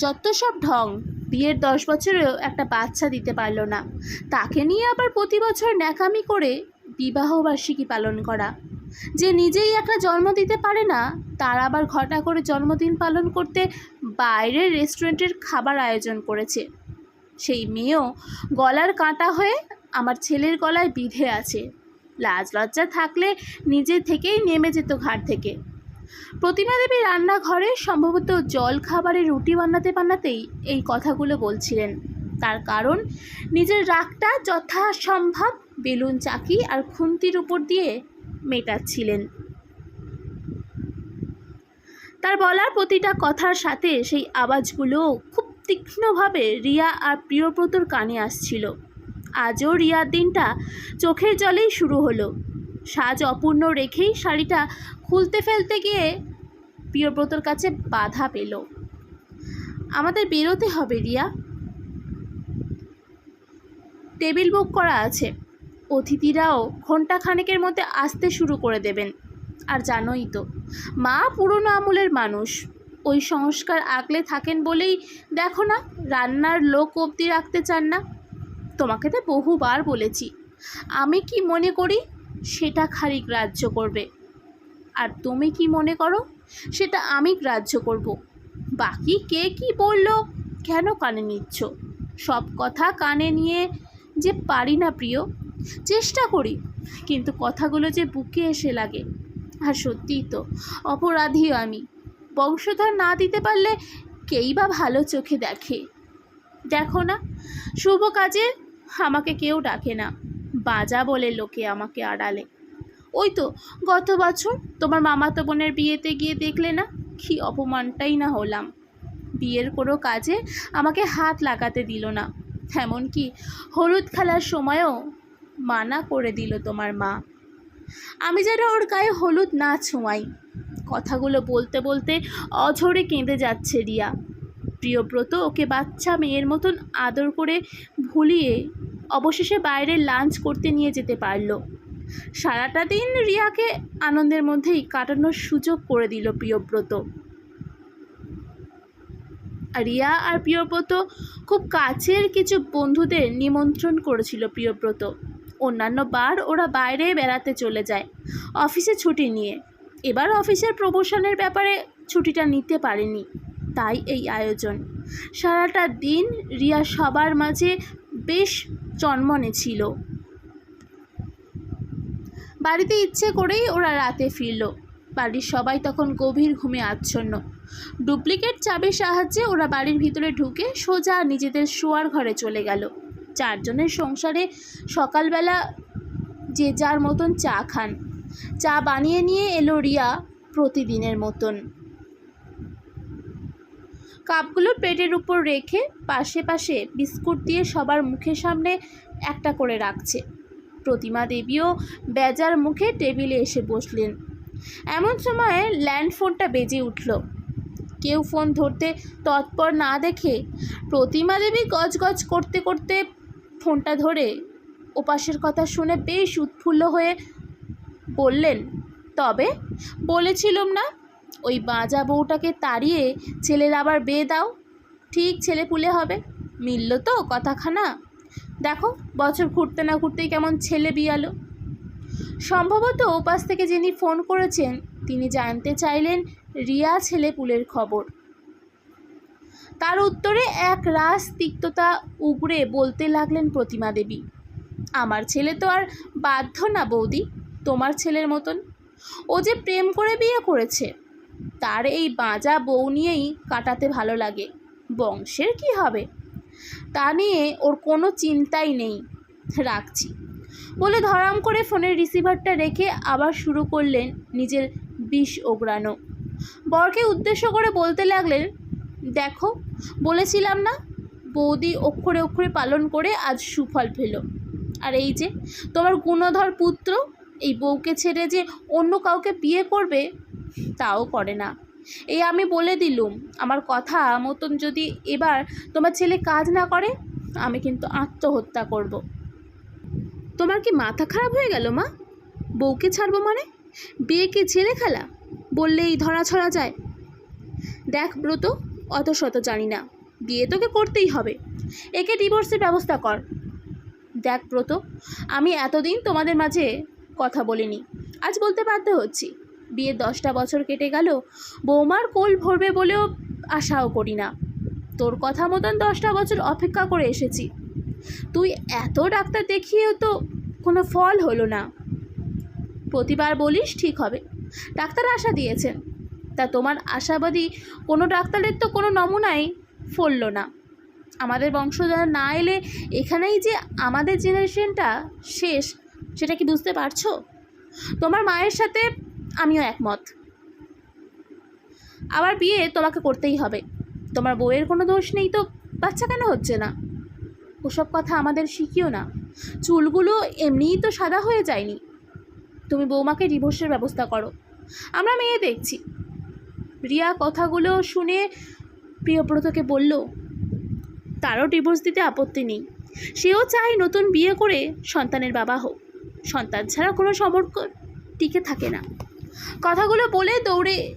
যত সব ঢং, বিয়ের দশ বছরেও একটা বাচ্চা দিতে পারল না। তাকে নিয়ে আবার প্রতি বছর ন্যাকামি করে বিবাহবার্ষিকী পালন করা। যে নিজেই একটা জন্ম দিতে পারে না, তার আবার ঘটা করে জন্মদিন পালন করতে বাইরের রেস্টুরেন্টের খাবার আয়োজন করেছে। সেই মেয়েও গলার কাঁটা হয়ে আমার ছেলের গলায় বিধে আছে। লাজ লজ্জা থাকলে নিজে থেকেই নেমে যেত ঘাট থেকে। প্রতিমা দেবী রান্নাঘরে সম্ভবত জল খাবারে রুটি বানাতে বানাতেই এই কথাগুলো বলছিলেন। তার কারণ, নিজের রাগটা যথাসম্ভব বেলুন চাকি আর খুন্তির উপর দিয়ে মেটাচ্ছিলেন। তার বলার প্রতিটা কথার সাথে সেই আওয়াজগুলো খুব তীক্ষ্ণভাবে রিয়া আর প্রিয়ব্রতর কানে আসছিল। আজও রিয়ার দিনটা চোখের জলেই শুরু হলো। সাজ অপূর্ণ রেখেই শাড়িটা খুলতে ফেলতে গিয়ে প্রিয়ব্রতর কাছে বাধা পেল। আমাদের বেরোতে হবে, রিয়া। টেবিল বুক করা আছে। অতিথিরাও ঘণ্টা খানেকের মধ্যে আসতে শুরু করে দেবেন। আর জানোই তো, মা পুরনো আমলের মানুষ। ওই সংস্কার আগলে থাকেন বলেই দেখো না, রান্নার লোক অবধি রাখতে চান না। তোমাকে তো বহুবার বলেছি। আমি কি মনে করি, সেটা খালি গ্রাহ্য করবে। আর তুমি কি মনে করো? সেটা আমি গ্রাহ্য করব। বাকি কে কি বলল? কেন কানে নিচ্ছ? সব কথা কানে নিয়ে যে পারি না প্রিয়, চেষ্টা করি। কিন্তু কথাগুলো যে বুকে এসে লাগে, আর সত্যিই তো অপরাধীও আমি। বংশধর না দিতে পারলে কেই বা ভালো চোখে দেখে? দেখো না, শুভ কাজে আমাকে কেউ ডাকে না। বাজা বলে লোকে আমাকে আড়ালে। ওই তো, গত বছর তোমার মামাতো বোনের বিয়েতে গিয়ে দেখলে না, কি অপমানটাই না হলাম। বিয়ের কোনো কাজে আমাকে হাত লাগাতে দিল না, এমনকি হলুদ খেলার সময়ও মানা করে দিল তোমার মা। আমি যেন ওর গায়ে হলুদ না ছোঁয়াই, কথাগুলো বলতে বলতে অঝরে কেঁদে যাচ্ছে রিয়া। প্রিয়ব্রত ওকে বাচ্চা মেয়ের মতন আদর করে ভুলিয়ে অবশেষে বাইরে লাঞ্চ করতে নিয়ে যেতে পারল। সারাটা দিন রিয়াকে আনন্দের মধ্যেই কাটানোর সুযোগ করে দিল প্রিয়ব্রত। রিয়া আর প্রিয়ব্রত খুব কাছের কিছু বন্ধুদের নিমন্ত্রণ করেছিল প্রিয়ব্রত। অন্যান্য বার ওরা বাইরে বেড়াতে চলে যায়, অফিসে ছুটি নিয়ে। এবার অফিসের প্রমোশনের ব্যাপারে ছুটিটা নিতে পারেনি, তাই এই আয়োজন। সারাটা দিন রিয়া সবার মাঝে বেশ চনমনে ছিল। বাড়িতে ইচ্ছে করেই ওরা রাতে ফিরল। বাড়ির সবাই তখন গভীর ঘুমে আচ্ছন্ন। ডুপ্লিকেট চাবির সাহায্যে ওরা বাড়ির ভিতরে ঢুকে সোজা নিজেদের শোয়ার ঘরে চলে গেল। চারজনের সংসারে সকালবেলা যে যার মতন চা খান। চা বানিয়ে নিয়ে এলো রিয়া প্রতিদিনের মতন। কাপগুলো প্লেটের উপর রেখে পাশে পাশে বিস্কুট দিয়ে সবার মুখের সামনে একটা করে রাখছে। প্রতিমা দেবীও বেজার মুখে টেবিলে এসে বসলেন। এমন সময় ল্যান্ড ফোনটা বেজে উঠল। কেউ ফোন ধরতে তৎপর না দেখে প্রতিমা দেবী গজগজ করতে করতে ফোনটা ধরে ওপাশের কথা শুনে বেশ উৎফুল্ল হয়ে বললেন, তবে বলেছিলাম না, ওই বাঁজা বউটাকে তাড়িয়ে ছেলের আবার বিয়ে দাও, ঠিক ছেলে পুলে হবে, মিলল তো কথাখানা? দেখো, বছর ঘুরতে না ঘুরতেই কেমন ছেলে বিয়ালো। সম্ভবত ওপাশ থেকে যিনি ফোন করেছেন, তিনি জানতে চাইলেন রিয়া ছেলে পুলের খবর। তার উত্তরে এক রাস তিক্ততা উগড়ে বলতে লাগলেন প্রতিমা দেবী, আমার ছেলে তো আর বাধ্য না বৌদি, তোমার ছেলের মতন। ও যে প্রেম করে বিয়ে করেছে, তার এই বাঁজা বউ নিয়েই কাটাতে ভালো লাগে। বংশের কি হবে? তা নিয়ে ওর কোনো চিন্তাই নেই। রাখছি। বলে ধরাম করে ফোনের রিসিভারটা রেখে আবার শুরু করলেন নিজের বিষ ওগড়ানো। বরকে উদ্দেশ্য করে বলতে লাগলেন, দেখো, বলেছিলাম না, বৌদি অক্ষরে অক্ষরে পালন করে আজ সুফল পেল। আর এই যে, তোমার গুণধর পুত্র, এই বউকে ছেড়ে যে অন্য কাউকে বিয়ে করবে, তাও করে না। এই আমি বলে দিলুম, আমার কথা মতন যদি এবার তোমার ছেলে কাজ না করে, আমি কিন্তু আত্মহত্যা করব। তোমার কি মাথা খারাপ হয়ে গেল মা? বউকে ছাড়বো মানে? বিয়ে কি ছেলে খেলা বললেই ধরা ছড়া যায়। দেখ ব্রত অত শত জানি না, বিয়ে তোকে করতেই হবে। একে ডিভোর্সের ব্যবস্থা কর। দেখ ব্রত, আমি এতদিন তোমাদের মাঝে কথা বলিনি, আজ বলতে বাধ্য হচ্ছি। বিয়ের দশটা বছর কেটে গেল, বৌমার কোল ভরবে বলেও আশাও করি না। তোর কথা মতন দশটা বছর অপেক্ষা করে এসেছি। তুই এত ডাক্তার দেখিয়েও তো কোনো ফল হলো না। প্রতিবার বলিস ঠিক হবে। ডাক্তার আশা দিয়েছেন। তা তোমার আশাবাদী কোনো ডাক্তারের তো কোনো নমুনাই ফলল না। আমাদের বংশধর না এলে এখানেই যে আমাদের জেনারেশনটা শেষ, সেটা কি বুঝতে পারছ? তোমার মায়ের সাথে আমিও একমত। আবার বিয়ে তোমাকে করতেই হবে। তোমার বউয়ের কোনো দোষ নেই তো, বাচ্চা কেন হচ্ছে না? ওসব কথা আমাদের শিখিও না। চুলগুলো এমনিই তো সাদা হয়ে যায়নি। তুমি বৌমাকে ডিভোর্সের ব্যবস্থা করো। আমরা মেয়ে দেখছি। রিয়া কথাগুলো শুনে প্রিয়ব্রতকে বলল, তারও ডিভোর্স দিতে আপত্তি নেই। সেও চায় নতুন বিয়ে করে সন্তানের বাবা হোক। সন্তান ছাড়া কোনো সম্পর্ক টিকে থাকে না। কথাগুলো বলে দৌড়ে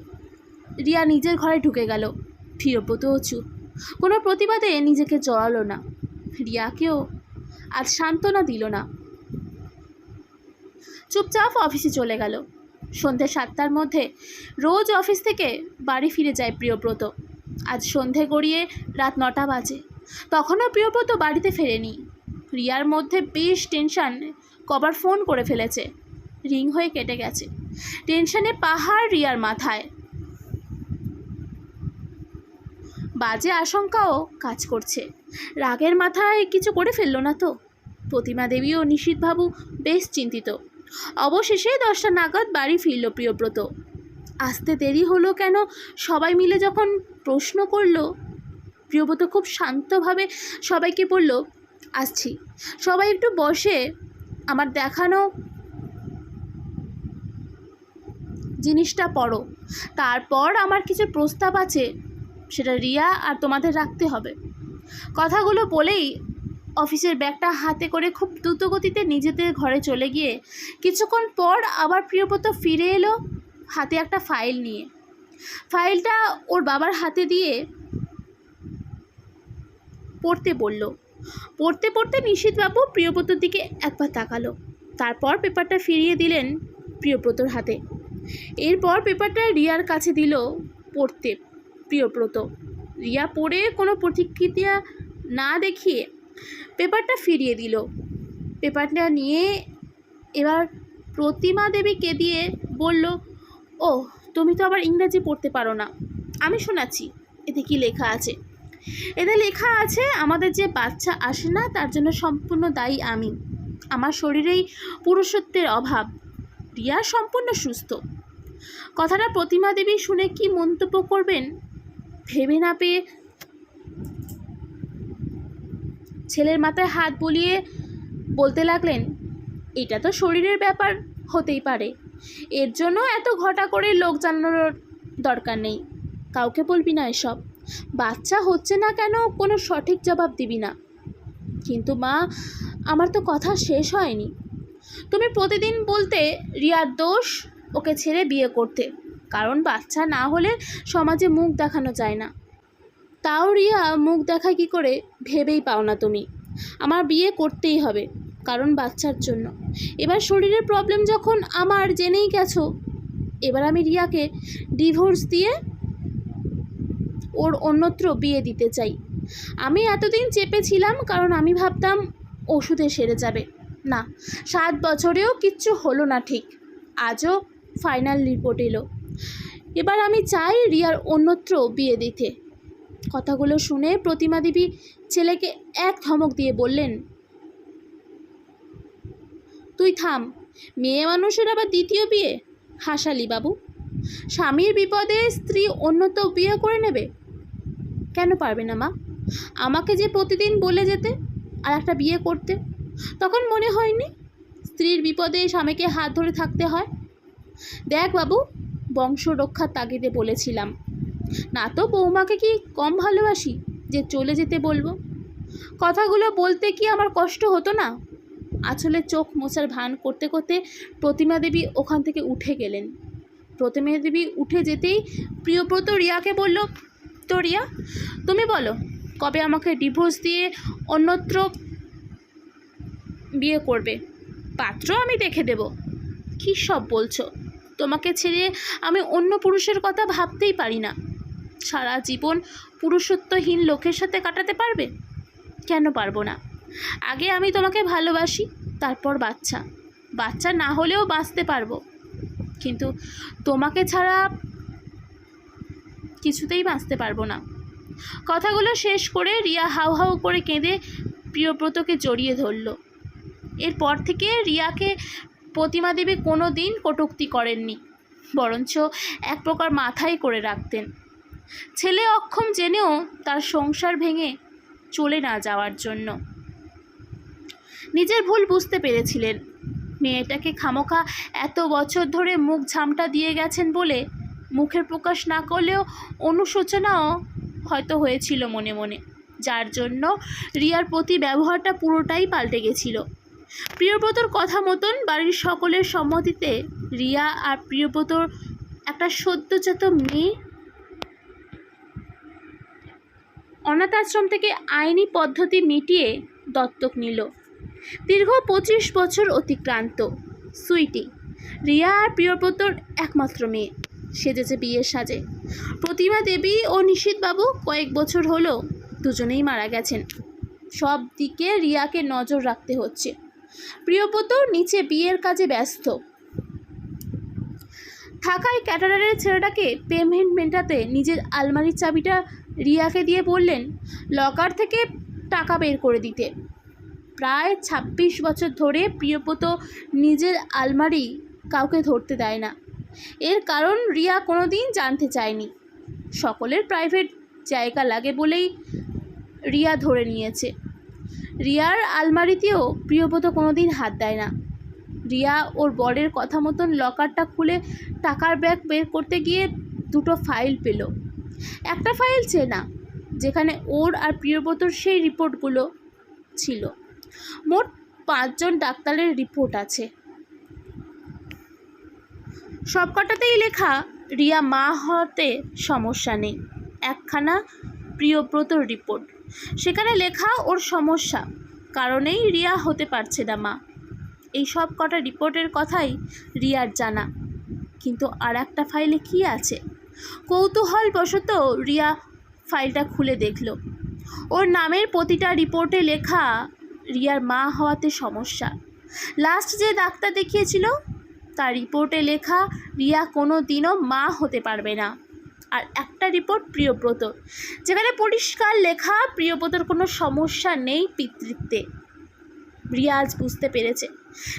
রিয়া নিজের ঘরে ঢুকে গেল। প্রিয়ব্রতও চুপ। কোনো প্রতিবাদে নিজেকে জড়ালো না। রিয়াকেও আজ সান্ত্বনা দিল না। চুপচাপ অফিসে চলে গেল। সন্ধে সাতটার মধ্যে রোজ অফিস থেকে বাড়ি ফিরে যায় প্রিয়ব্রত। আজ সন্ধে গড়িয়ে রাত নটা বাজে। তখনও প্রিয়ব্রত বাড়িতে ফেরেনি। রিয়ার মধ্যে বেশ টেনশন কবার ফোন করে ফেলেছে। রিং হয়ে কেটে গেছে। টেনশনে পাহাড় রিয়ার মাথায়। বাজে আশঙ্কাও কাজ করছে। রাগের মাথায় কিছু করে ফেলল না তো। প্রতিমা দেবী ও নিশীথবাবু বেশ চিন্তিত। অবশেষে দশটা নাগাদ বাড়ি ফিরল প্রিয়ব্রত। আসতে দেরি হলো কেন? সবাই মিলে যখন প্রশ্ন করল, প্রিয়ব্রত খুব শান্তভাবে সবাইকে বলল, আসছি। সবাই একটু বসে আমার দেখানো জিনিসটা পড়ো। তারপর আমার কিছু প্রস্তাব আছে, সেটা রিয়া আর তোমাদের রাখতে হবে। কথাগুলো বলেই অফিসের ব্যাগটা হাতে করে খুব দ্রুতগতিতে নিজেদের ঘরে চলে গিয়ে কিছুক্ষণ পর আবার প্রিয়ব্রত ফিরে এলো হাতে একটা ফাইল নিয়ে। ফাইলটা ওর বাবার হাতে দিয়ে পড়তে বলল। পড়তে পড়তে নিশীথবাবু প্রিয়ব্রতর দিকে একবার তাকালো। তারপর পেপারটা ফিরিয়ে দিলেন প্রিয়ব্রতর হাতে। এরপর পেপারটা রিয়ার কাছে দিল পড়তে, প্রিয়ব্রত। রিয়া পড়ে কোনো প্রতিক্রিয়া না দেখিয়ে পেপারটা ফিরিয়ে দিল। পেপারটা নিয়ে এবার প্রতিমা দেবীকে দিয়ে বলল ও তুমি তো আবার ইংরাজি পড়তে পারো না। আমি শোনাচ্ছি, এতে কি লেখা আছে? এতে লেখা আছে, আমাদের যে বাচ্চা আসে না, তার জন্য সম্পূর্ণ দায়ী আমি। আমার শরীরেই পুরুষত্বের অভাব রিয়া সম্পূর্ণ সুস্থ। কথাটা প্রতিমা দেবী শুনে কি মন্তব্য করবেন ভেবে না পেয়ে ছেলের মাথায় হাত বুলিয়ে বলতে লাগলেন, এটা তো শরীরের ব্যাপার, হতেই পারে। এর জন্য এত ঘটা করে লোক জানানোর দরকার নেই। কাউকে বলবি না এসব। বাচ্চা হচ্ছে না কেন কোনো সঠিক জবাব দিবি না। কিন্তু মা, আমার তো কথা শেষ হয়নি। তুমি প্রতিদিন বলতে রিয়ার দোষ ওকে ছেড়ে বিয়ে করতে। কারণ বাচ্চা না হলে সমাজে মুখ দেখানো যায় না। তাও রিয়া মুখ দেখা কি করে ভেবেই পাও না তুমি। আমার বিয়ে করতেই হবে, কারণ বাচ্চার জন্য। এবার শরীরের প্রবলেম যখন আমার জেনেই গেছো, এবার আমি রিয়াকে ডিভোর্স দিয়ে ওর অন্যত্র বিয়ে দিতে চাই। আমি এতদিন চেপেছিলাম, কারণ আমি ভাবতাম ওষুধে সেরে যাবে। না, সাত বছরেও কিচ্ছু হলো না ঠিক। আজও ফাইনাল রিপোর্ট এলো। এবার আমি চাই রিয়ার অন্যত্র বিয়ে দিতে। কথাগুলো শুনে প্রতিমা দেবী ছেলেকে এক ধমক দিয়ে বললেন, তুই থাম, মেয়ে মানুষের আবার দ্বিতীয় বিয়ে? হাসালি বাবু, স্বামীর বিপদে স্ত্রী অন্যত বিয়ে করে নেবে? কেন পারবে না মা? আমাকে যে প্রতিদিন বলে যেতে আর একটা বিয়ে করতে তখন মনে হয়নি স্ত্রীর বিপদে স্বামীকে হাত ধরে থাকতে হয়। দেখ বাবু, বংশ রক্ষার তাগিদে বলেছিলাম। না তো বৌমাকে কি কম ভালোবাসি যে চলে যেতে বলব? কথাগুলো বলতে কি আমার কষ্ট হতো না? আঁচলে চোখ মোছার ভান করতে করতে প্রতিমা দেবী ওখান থেকে উঠে গেলেন। প্রতিমা দেবী উঠে যেতেই প্রিয়ব্রত রিয়াকে বলল, তো রিয়া, তুমি বলো, কবে আমাকে ডিভোর্স দিয়ে অন্যত্র বিয়ে করবে। পাত্র আমি দেখে দেব। কী সব বলছো? তোমাকে ছেড়ে আমি অন্য পুরুষের কথা ভাবতেই পারি না। সারা জীবন পুরুষত্বহীন লোকের সাথে কাটাতে পারবে? কেন পারব না? আগে আমি তোমাকে ভালোবাসি, তারপর বাচ্চা। বাচ্চা না হলেও বাঁচতে পারব। কিন্তু তোমাকে ছাড়া কিছুতেই বাঁচতে পারব না। কথাগুলো শেষ করে রিয়া হাউ হাউ করে কেঁদে প্রিয়ব্রতকে জড়িয়ে ধরল। এরপর থেকে রিয়াকে প্রতিমা দেবী কোনো দিন কটুক্তি করেননি, বরঞ্চ এক প্রকার মাথায় করে রাখতেন। ছেলে অক্ষম জেনেও তার সংসার ভেঙে চলে না যাওয়ার জন্য। নিজের ভুল বুঝতে পেরেছিলেন। মেয়েটাকে খামোখা এত বছর ধরে মুখ ঝামটা দিয়ে গেছেন বলে মুখের প্রকাশ না করলেও অনুশোচনাও হয়তো হয়েছিল মনে মনে, যার জন্য রিয়ার প্রতি ব্যবহারটা পুরোটাই পাল্টে গেছিল। প্রিয়ব্রতর কথা মতন বাড়ির সকলের সম্মতিতে রিয়া আর প্রিয়ব্রতর একটা সদ্যজাত মেয়ে অনাথ আশ্রম থেকে আইনি পদ্ধতি মিটিয়ে দত্তক নিল। দীর্ঘ পঁচিশ বছর অতিক্রান্ত। সুইটি। রিয়া আর প্রিয়ব্রতর একমাত্র মেয়ে। সেজেছে বিয়ের সাজে। প্রতিমা দেবী ও নিশীথবাবু কয়েক বছর হলো দুজনেই মারা গেছেন। সব দিকে রিয়াকে নজর রাখতে হচ্ছে। প্রিয়ব্রত নিচে বিয়ের কাজে ব্যস্ত। থাকায় ক্যাটারারের ছেলেটাকে পেমেন্ট মেটাতে নিজের আলমারির চাবিটা রিয়াকে দিয়ে বললেন, লকার থেকে টাকা বের করে দিতে। প্রায় ছাব্বিশ বছর ধরে প্রিয়ব্রত নিজের আলমারি কাউকে ধরতে দেয় না। এর কারণ রিয়া কোনো দিন জানতে চায়নি। সকলের প্রাইভেট জায়গা লাগে বলেই রিয়া ধরে নিয়েছে। রিয়ার আলমারিতেও প্রিয়ব্রত কোনো দিন হাত দেয় না। রিয়া ওর বরের কথা মতন লকারটা খুলে টাকার ব্যাগ বের করতে গিয়ে দুটো ফাইল পেল। একটা ফাইল চেনা যেখানে ওর আর প্রিয়ব্রতর সেই রিপোর্টগুলো ছিল। মোট পাঁচজন ডাক্তারের রিপোর্ট আছে। সবকটাতেই লেখা, রিয়া মা হতে সমস্যা নেই। একখানা প্রিয়ব্রতর রিপোর্ট। সেখানে লেখা ওর সমস্যা, কারণেই রিয়া হতে পারছে না মা। এই সব কটা রিপোর্টের কথাই রিয়ার জানা। কিন্তু আর একটা ফাইলে কি আছে? কৌতূহলবশত রিয়া ফাইলটা খুলে দেখল। ওর নামের প্রতিটা রিপোর্টে লেখা রিয়ার মা হওয়াতে সমস্যা। লাস্ট যে ডাক্তার দেখিয়েছিল, তার রিপোর্টে লেখা রিয়া কোনো দিনও মা হতে পারবে না। আর একটা রিপোর্ট প্রিয়ব্রত, যেখানে পরিষ্কার লেখা প্রিয়ব্রতর কোনো সমস্যা নেই পিতৃত্বে। রিয়াজ বুঝতে পেরেছে।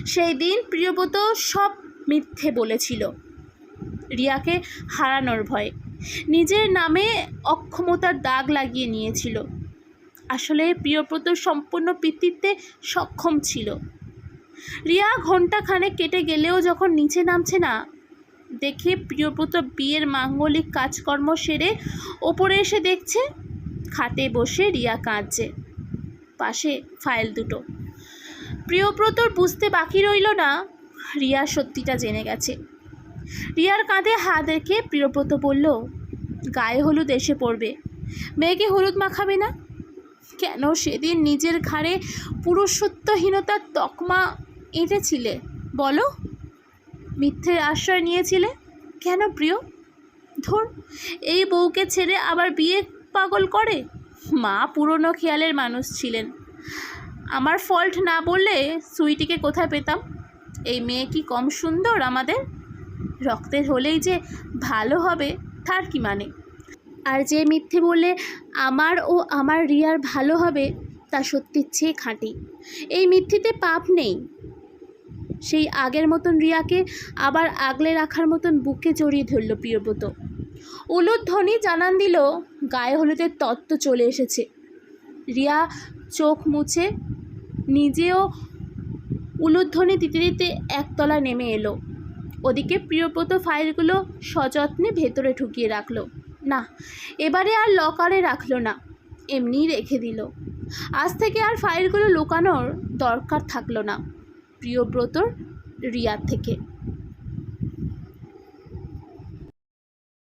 সেই দিন প্রিয়ব্রত সব মিথ্যে বলেছিল। রিয়াকে হারানোর ভয়ে নিজের নামে অক্ষমতার দাগ লাগিয়ে নিয়েছিল। আসলে প্রিয়ব্রত সম্পূর্ণ পিতৃত্বে সক্ষম ছিল। রিয়া ঘন্টাখানে কেটে গেলেও যখন নিচে নামছে না দেখে প্রিয়ব্রত বিয়ের মাঙ্গলিক কাজকর্ম সেরে ওপরে এসে দেখছে, খাটে বসে রিয়া কাঁদছে। পাশে ফাইল দুটো। প্রিয়ব্রতর বুঝতে বাকি রইল না, রিয়া সত্যিটা জেনে গেছে। রিয়ার কাঁধে হাত রেখে প্রিয়ব্রত বলল, গায়ে হলুদ এসে পড়বে। মেয়েকে হলুদ মাখাবে না? কেন সেদিন নিজের ঘাড়ে পুরুষত্বহীনতার তকমা এঁটেছিলে? বলো। মিথ্যের আশ্রয় নিয়েছিলে? কেন প্রিয়? ধর, এই বউকে ছেড়ে আবার বিয়ে পাগল করে? মা পুরনো খেয়ালের মানুষ ছিলেন। আমার ফল্ট না বললে সুইটিকে কোথায় পেতাম? এই মেয়ে কি কম সুন্দর আমাদের? রক্তের হলেই যে ভালো হবে, তার কি মানে? আর যে মিথ্যে বললে আমার ও আমার রিয়ার ভালো হবে, তা সত্যির চেয়ে খাঁটি। এই মিথ্যেতে পাপ নেই। সেই আগের মতন রিয়াকে আবার আগলে রাখার মতন বুকে জড়িয়ে ধরল প্রিয়ব্রত। উলুধ্বনি জানান দিল, গায়ে হলুদের তত্ত্ব চলে এসেছে। রিয়া চোখ মুছে নিজেও উলুধ্বনি দিতে দিতে একতলা নেমে এলো। ওদিকে প্রিয়ব্রত ফাইলগুলো সযত্নে ভেতরে ঢুকিয়ে রাখল। না, এবারে আর লকারে রাখল না, এমনিই রেখে দিল। আজ থেকে আর ফাইলগুলো লুকানোর দরকার থাকল না। প্রিয়ব্রতর রিয়ার থেকে।